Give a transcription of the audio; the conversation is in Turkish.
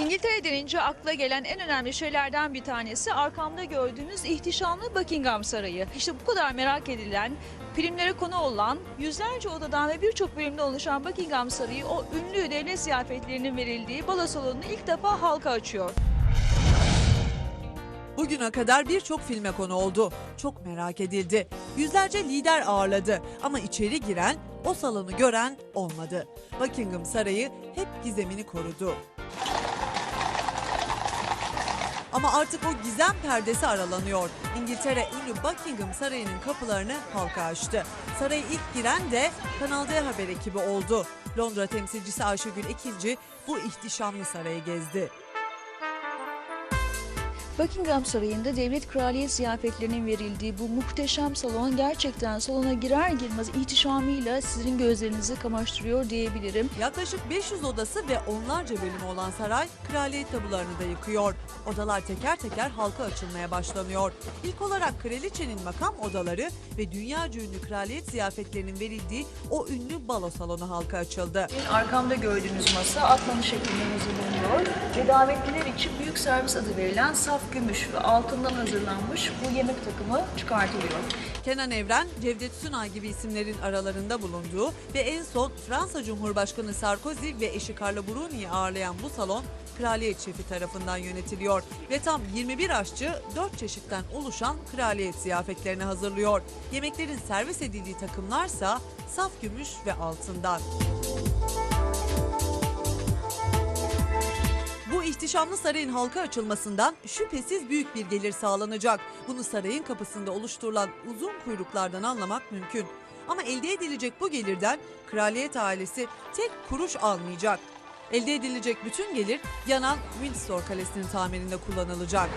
İngiltere denince akla gelen en önemli şeylerden bir tanesi arkamda gördüğünüz ihtişamlı Buckingham Sarayı. İşte bu kadar merak edilen, filmlere konu olan, yüzlerce odadan ve birçok bölümde oluşan Buckingham Sarayı o ünlü devlet ziyafetlerinin verildiği balo salonunu ilk defa halka açıyor. Bugüne kadar birçok filme konu oldu. Çok merak edildi. Yüzlerce lider ağırladı ama içeri giren, o salonu gören olmadı. Buckingham Sarayı hep gizemini korudu. Ama artık o gizem perdesi aralanıyor. İngiltere ünlü Buckingham Sarayı'nın kapılarını halka açtı. Saraya ilk giren de Kanal D Haber ekibi oldu. Londra temsilcisi Ayşegül Ekinci bu ihtişamlı sarayı gezdi. Buckingham Sarayı'nda devlet kraliyet ziyafetlerinin verildiği bu muhteşem salon gerçekten salona girer girmez ihtişamıyla sizin gözlerinizi kamaştırıyor diyebilirim. Yaklaşık 500 odası ve onlarca bölümü olan saray kraliyet tabularını da yıkıyor. Odalar teker teker halka açılmaya başlanıyor. İlk olarak kraliçenin makam odaları ve dünyaca ünlü kraliyet ziyafetlerinin verildiği o ünlü balo salonu halka açıldı. Arkamda gördüğünüz masa atlanı şeklinde hazırlanıyor ve davetliler için büyük servis adı verilen saf gümüş ve altından hazırlanmış bu yemek takımı çıkartılıyor. Kenan Evren, Cevdet Sunay gibi isimlerin aralarında bulunduğu ve en son Fransa Cumhurbaşkanı Sarkozy ve eşi Carla Bruni'yi ağırlayan bu salon kraliyet şefi tarafından yönetiliyor ve tam 21 aşçı 4 çeşitten oluşan kraliyet ziyafetlerini hazırlıyor. Yemeklerin servis edildiği takımlarsa saf gümüş ve altından. Bu ihtişamlı sarayın halka açılmasından şüphesiz büyük bir gelir sağlanacak. Bunu sarayın kapısında oluşturulan uzun kuyruklardan anlamak mümkün. Ama elde edilecek bu gelirden kraliyet ailesi tek kuruş almayacak. Elde edilecek bütün gelir yanan Windsor Kalesi'nin tamirinde kullanılacak.